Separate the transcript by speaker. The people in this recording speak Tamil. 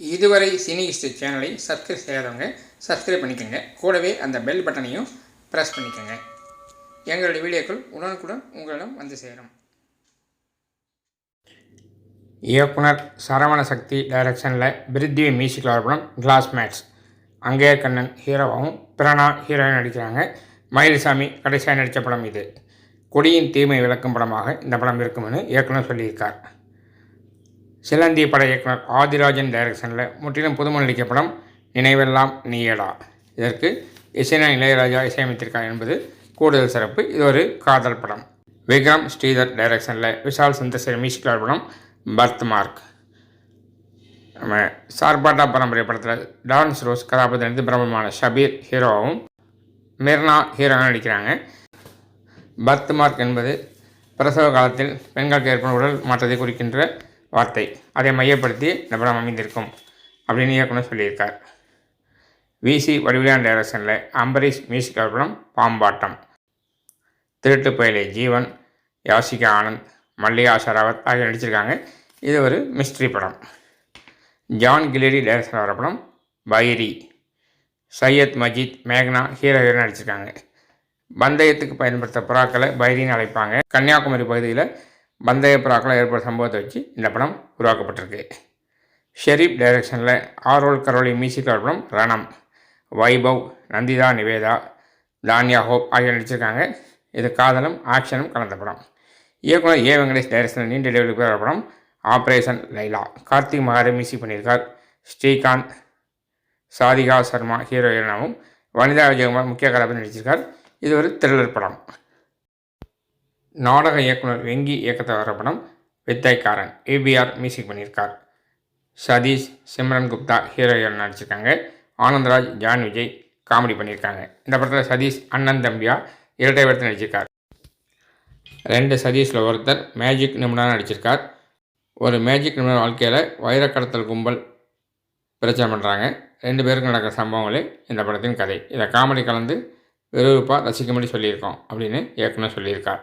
Speaker 1: இதுவரை சினி ஹிஸ்ட்ரி சேனலை சப்ஸ்கிரைப் செய்யாதவங்க சப்ஸ்கிரைப் பண்ணிக்கோங்க. கூடவே அந்த பெல் பட்டனையும் ப்ரெஸ் பண்ணிக்கோங்க. எங்களுடைய வீடியோக்கள் உடனுக்குடன் உங்களிடம் வந்து சேரும். இயக்குனர் சரவண சக்தி டைரக்ஷனில் பிரித்வி மியூசிக் படம் கிளாஸ் மேட்ஸ் அங்கேய கண்ணன் ஹீரோவாகவும் பிரணா ஹீரோயின் நடிக்கிறாங்க. மயில்சாமி கடைசியாக நடித்த படம் இது. கொடியின் தீமை விளக்கும் படமாக இந்த படம் இருக்கும்னு இயக்குனர் சொல்லியிருக்கார். சிலந்தி பட இயக்குனர் ஆதிராஜன் டைரக்ஷனில் முற்றிலும் புதுமை நடிக்க படம் நினைவெல்லாம் நீயடா. இதற்கு இசைனா இளையராஜா இசையமைத்திருக்கார் என்பது கூடுதல் சிறப்பு. இது ஒரு காதல் படம். விக்ரம் ஸ்ரீதர் டைரக்ஷனில் விஷால் சந்தசேரி மியூசிக்கல் படம் பர்த் மார்க். நம்ம சார்பாட்டா பரம்பரை படத்தில் டான்ஸ் ரோஸ் கதாபாத்திரம் நடித்து பிரபலமான ஷபீர் ஹீரோவும் மிர்னா ஹீரோவாக நடிக்கிறாங்க. பர்த் மார்க் என்பது பிரசவ காலத்தில் பெண்களுக்கு ஏற்படும் உடல் மாற்றத்தை குறிக்கின்ற வார்த்தை. அதை மையப்படுத்தி இந்த படம் அமைந்திருக்கும் அப்படின்னு இயக்குனர் சொல்லியிருக்கார். விசி வடிவிலான டைரக்ஷனில் அம்பரீஷ் மியூசிக்கல் படம் பாம்பாட்டம். திருட்டு பயலே ஜீவன் யாசிகா ஆனந்த் மல்லிகா ஷராவத் ஆகிய நடிச்சிருக்காங்க. இது ஒரு மிஸ்ட்ரி படம். ஜான் கிலேடி டைரக்ஷன் வர படம் பைரி. சையத் மஜித் மேக்னா ஹீரோ ஹீரோ நடிச்சிருக்காங்க. பந்தயத்துக்கு பயன்படுத்த புறாக்களை பைரின்னு அழைப்பாங்க. கன்னியாகுமரி பகுதியில் பந்தய புறாக்களை ஏற்பட்ட சம்பவத்தை வச்சு இந்த படம் உருவாக்கப்பட்டிருக்கு. ஷெரீப் டைரக்ஷனில் ஆரோல் கரோலி மியூசிக்கல் படம் ரணம் வைபவ் நந்திதா நிவேதா தான்யா ஹோப் ஆகியோர் நடிச்சிருக்காங்க. இது காதலும் ஆக்ஷனும் கலந்த படம். இயக்குனர் ஏ. வெங்கடேஷ் டைரக்ஷனில் நீண்ட இடைவெளிக்கு வர படம் ஆப்ரேஷன் லைலா. கார்த்திக் மகாரே மியூசிக் பண்ணியிருக்கார். ஸ்ரீகாந்த் சாதிகா சர்மா ஹீரோயினாவும் வனிதா விஜயகுமார் முக்கிய கதாபாத்திரம் நடிச்சிருக்கார். இது ஒரு த்ரில்லர் படம். நாடக இயக்குனர் வெங்கி இயக்கத்தை வர படம் வித்தைக்காரன் ஏபிஆர் மியூசிக் பண்ணியிருக்கார். சதீஷ் சிம்ரன் குப்தா ஹீரோயின் நடிச்சிருக்காங்க. ஆனந்தராஜ் ஜான் விஜய் காமெடி பண்ணியிருக்காங்க. இந்த படத்தில் சதீஷ் அண்ணன் தம்பியா இரட்டை வேடத்தில் நடிச்சிருக்கார். ரெண்டு சதீஷில் ஒருத்தர் மேஜிக் நிபுணராக நடிச்சிருக்கார். ஒரு மேஜிக் நிபுணர் வாழ்க்கையில் வைரக்கடத்தல் கும்பல் பிரச்சனை பண்ணுறாங்க ரெண்டு பேருக்கும் நடக்கிற சம்பவங்களே இந்த படத்தின் கதை. இதை காமெடி கலந்து விறுவிறுப்பாக ரசிக்கும்படி சொல்லியிருக்கோம் அப்படின்னு இயக்குனர் சொல்லியிருக்கார்.